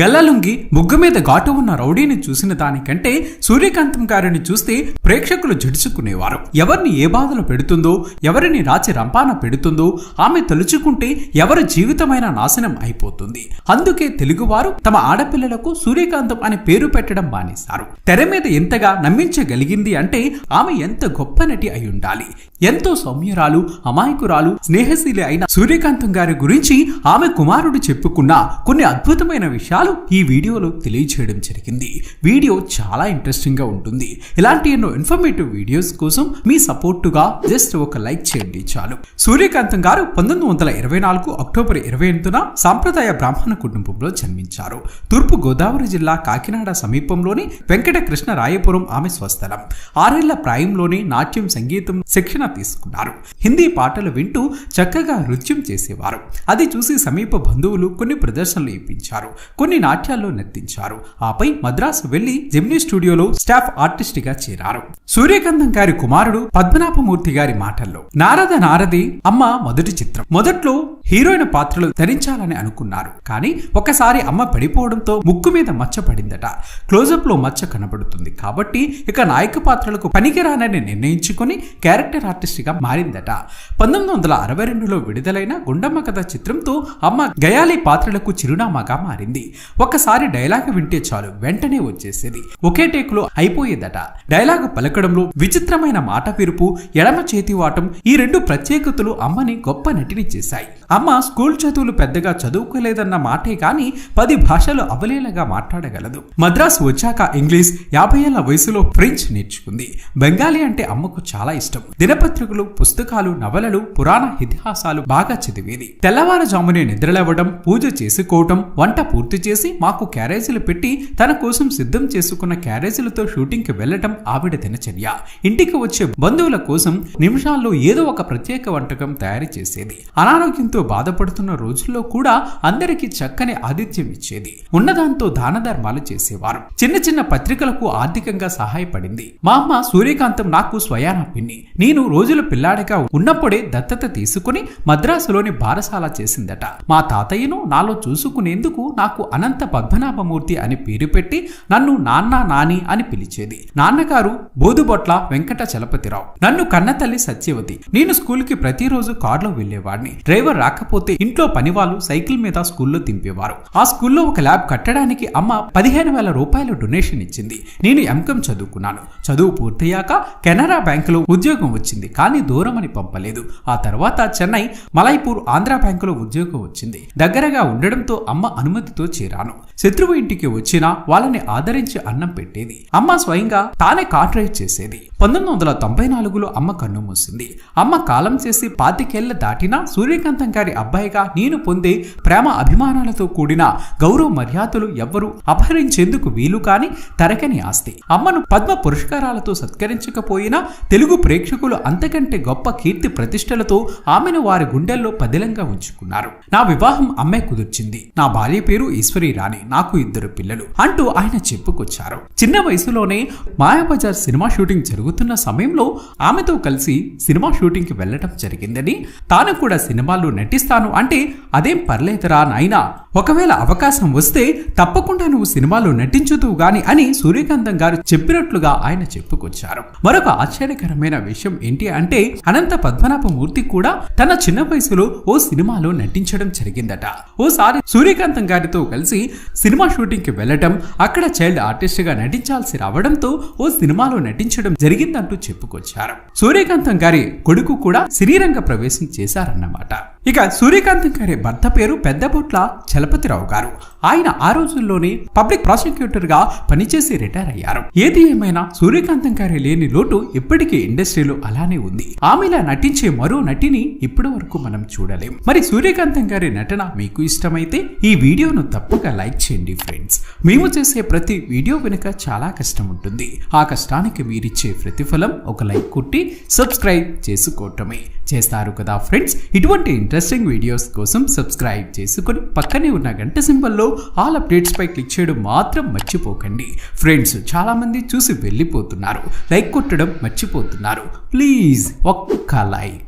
గల్లలుంగి ముగ్గు మీద ఘాటు ఉన్న రౌడీని చూసిన దానికంటే సూర్యకాంతం గారిని చూస్తే ప్రేక్షకులు జడుచుకునేవారు. ఎవరిని ఏ బాధలు పెడుతుందో ఎవరిని రాచి రంపాన పెడుతుందో ఆమె తలుచుకుంటే ఎవరి జీవితమైన నాశనం అయిపోతుంది. అందుకే తెలుగువారు తమ ఆడపిల్లలకు సూర్యకాంతం అనే పేరు పెట్టడం మానేశారు. తెర మీద ఎంతగా నమ్మించగలిగింది అంటే ఆమె ఎంత గొప్ప నటి అయి ఉండాలి. ఎంతో సౌమ్యరాలు అమాయకురాలు స్నేహశీలి అయిన సూర్యకాంతం గారి గురించి ఆమె కుమారుడు చెప్పుకున్న కొన్ని అద్భుతమైన విషయాలు ఈ వీడియోలో తెలియచేయడం జరిగింది. వీడియో చాలా ఇంట్రెస్టింగ్గా ఉంటుంది. ఇలాంటి ఎన్నో ఇన్ఫర్మేటివ్ వీడియోస్ కోసం మీ సపోర్టుగా జస్ట్ ఒక లైక్ చేయండి చాలు. సూర్యకాంతం గారు పంతొమ్మిది వందల ఇరవై నాలుగు అక్టోబర్ ఇరవై ఎనిమిదిన సాంప్రదాయ బ్రాహ్మణ కుటుంబంలో జన్మించారు. తూర్పు గోదావరి జిల్లా కాకినాడ సమీపంలోని వెంకట కృష్ణ రాయపురం ఆమె స్వస్థలం. ఆరేళ్ళ ప్రాయంలోనే నాట్యం సంగీతం శిక్షణ తీసుకున్నారు. హిందీ పాటలు వింటూ చక్కగా నృత్యం చేసేవారు. అది చూసి సమీప బంధువులు కొన్ని ప్రదర్శనలు ఇప్పించారు. కొన్ని నాట్యాల్లో నర్తించారు. ఆపై మద్రాసు వెళ్ళి జెమినీ స్టూడియోలో స్టాఫ్ ఆర్టిస్ట్గా చేరారు. సూర్యకాంతం గారి కుమారుడు పద్మనాభమూర్తి గారి మాటల్లో నారద నారది అమ్మ మొదటి చిత్రం. మొదట్లో హీరోయిన్ పాత్రలు ధరించాలని అనుకున్నారు. కానీ ఒకసారి అమ్మ పడిపోవడంతో ముక్కు మీద మచ్చ పడిందట. క్లోజప్లో మచ్చ కనబడుతుంది కాబట్టి ఇక నాయక పాత్రలకు పనికిరానని నిర్ణయించుకుని క్యారెక్టర్ ఆర్టిస్ట్గా మారిందట. పంతొమ్మిది వందల అరవై రెండులో విడుదలైన గుండమ్మ కథ చిత్రంతో అమ్మ గయాలి పాత్రలకు చిరునామాగా మారింది. ఒకసారి డైలాగ్ వింటే చాలు వెంటనే వచ్చేసేది. ఒకే టేకులో అయిపోయేదట. డైలాగ్ పలకడంలో విచిత్రమైన మాట పిరుపు ఎడమ చేతి వాటం ఈ రెండు ప్రత్యేకతలు అమ్మని గొప్ప నటిని చేశాయి. అమ్మ స్కూల్ చదువులు పెద్దగా చదువుకోలేదన్న మాటే కాని పది భాషలు అవలేలగా మాట్లాడగలదు. మద్రాసు వచ్చాక ఇంగ్లీష్ యాభై ఏళ్ళ వయసులో ఫ్రెంచ్ నేర్చుకుంది. బెంగాలీ అంటే అమ్మకు చాలా ఇష్టం. దినపత్రికలు పుస్తకాలు నవలలు పురాణ ఇతిహాసాలు బాగా చదివేది. తెల్లవారుజామునే నిద్రలేవడం పూజ చేసుకోవటం వంట పూర్తి చేసి మాకు క్యారేజీలు పెట్టి తన కోసం సిద్ధం చేసుకున్న క్యారేజీలతో షూటింగ్కి వెళ్ళటం ఆవిడ దినచర్య. ఇంటికి వచ్చే బంధువుల కోసం నిమిషాల్లో ఏదో ఒక ప్రత్యేక వంటకం తయారు చేసేది. అనారోగ్యంతో బాధపడుతున్న రోజుల్లో కూడా అందరికీ చక్కని ఆతిథ్యం ఇచ్చేది. ఉన్నదాంతో దాన ధర్మాలు చేసేవారు. చిన్న చిన్న పత్రికలకు ఆర్థికంగా సహాయపడింది. మా అమ్మ సూర్యకాంతం నాకు స్వయాన పిన్ని. నేను రోజుల పిల్లాడిగా ఉన్నప్పుడే దత్తత తీసుకుని మద్రాసులోని బారసాల చేసిందట. మా తాతయ్యను నాలో చూసుకునేందుకు నాకు అనంత పద్మనాభమూర్తి అని పేరు పెట్టి నన్ను నాన్న నాని అని పిలిచేది. నాన్నగారు బోధుబొట్ల వెంకట చలపతిరావు. నన్ను కన్నతల్లి సత్యవతి. నేను స్కూల్కి ప్రతిరోజు కారులో వెళ్ళేవాడిని డ్రైవర్ రాకపోతే ఇంట్లో పనివాళ్ళు సైకిల్ మీద స్కూల్లో దింపేవారు. ఆ స్కూల్లో ఒక ల్యాబ్ కట్టడానికి అమ్మ పదిహేను వేల రూపాయలు డొనేషన్ ఇచ్చింది. నేను ఎంకం చదువుకున్నాను. చదువు పూర్తయ్యాక కెనరా బ్యాంకులో ఉద్యోగం వచ్చింది. కానీ దూరం అని పంపలేదు. ఆ తర్వాత చెన్నై మలైపూర్ ఆంధ్ర బ్యాంకులో ఉద్యోగం వచ్చింది. దగ్గరగా ఉండడంతో అమ్మ అనుమతితో చేరాను. శత్రువు ఇంటికి వచ్చినా వాళ్ళని ఆదరించి అన్నం పెట్టేది. అమ్మ స్వయంగా తానే కార్ డ్రైవ్ చేసేది. పంతొమ్మిది వందల తొంభై నాలుగులో అమ్మ కన్ను మూసింది. అమ్మ కాలం చేసి పాతికేళ్ళ దాటినా సూర్యకాంతం గారి అబ్బాయిగా నేను పొందే ప్రేమ అభిమానాలతో కూడిన గౌరవ మర్యాదలు ఎవ్వరూ అపహరించేందుకు వీలు కాని తరకని ఆస్తి. అమ్మను పద్మ పురస్కారాలతో సత్కరించకపోయినా తెలుగు ప్రేక్షకులు అంతకంటే గొప్ప కీర్తి ప్రతిష్టలతో ఆమెను వారి గుండెల్లో పదిలంగా ఉంచుకున్నారు. నా వివాహం అమ్మే కుదుర్చింది. నా భార్య పేరు ఈశ్వర్ రాణి నాకు ఇద్దరు పిల్లలు అంటూ ఆయన చెప్పుకొచ్చారు. చిన్న వయసులోనే మాయాబజార్ సినిమా షూటింగ్ జరుగుతున్న సమయంలో ఆమెతో కలిసి సినిమా షూటింగ్కి వెళ్ళడం జరిగిందని తాను కూడా సినిమాల్లో నటిస్తాను అంటే అదేం పర్లేదురా నాయనా ఒకవేళ అవకాశం వస్తే తప్పకుండా నువ్వు సినిమాలో నటించుతూ గాని అని సూర్యకాంతం గారు చెప్పినట్లుగా ఆయన చెప్పుకొచ్చారు. మరొక ఆశ్చర్యకరమైన విషయం ఏంటి అంటే అనంత పద్మనాభమూర్తి కూడా తన చిన్న వయసులో ఓ సినిమాలో నటించడం జరిగిందట. ఓసారి సూర్యకాంతం గారితో కలిసి సినిమా షూటింగ్కి వెళ్ళటం అక్కడ చైల్డ్ ఆర్టిస్ట్గా నటించాల్సి రావడంతో ఓ సినిమాలో నటించడం జరిగిందంటూ చెప్పుకొచ్చారు. సూర్యకాంతం గారి కొడుకు కూడా సినీరంగ ప్రవేశం చేశారన్నమాట. ఇక సూర్యకాంతం గారి భర్త పేరు పెద్దబొట్ల చలపతిరావు గారు. ఆయన ఆ రోజుల్లోనే పబ్లిక్ ప్రాసిక్యూటర్గా పనిచేసి రిటైర్ అయ్యారు. ఏది ఏమైనా సూర్యకాంతం గారి లేని లోటు ఇప్పటికీ ఇండస్ట్రీలో అలానే ఉంది. ఆమెలా నటించే మరో నటిని ఇప్పటి వరకు మనం చూడలేం. మరి సూర్యకాంతం గారి నటన మీకు ఇష్టమైతే ఈ వీడియోను తప్పక లైక్ చేయండి ఫ్రెండ్స్. మేము చేసే ప్రతి వీడియో వెనుక చాలా కష్టం ఉంటుంది. ఆ కష్టానికి మీరిచ్చే ప్రతిఫలం ఒక లైక్ కొట్టి సబ్స్క్రైబ్ చేసుకోవటమే. చేస్తారు కదా ఫ్రెండ్స్? ఇటువంటి ఇంట్రెస్టింగ్ వీడియోస్ కోసం సబ్స్క్రైబ్ చేసుకొని పక్కనే ఉన్న గంట సింబల్లో ఆల్ అప్డేట్స్ పై క్లిక్ చేయడం మాత్రం మర్చిపోకండి. ఫ్రెండ్స్ చాలా మంది చూసి వెళ్ళిపోతున్నారు. లైక్ కొట్టడం మర్చిపోతున్నారు. ప్లీజ్ ఒక్క లైక్.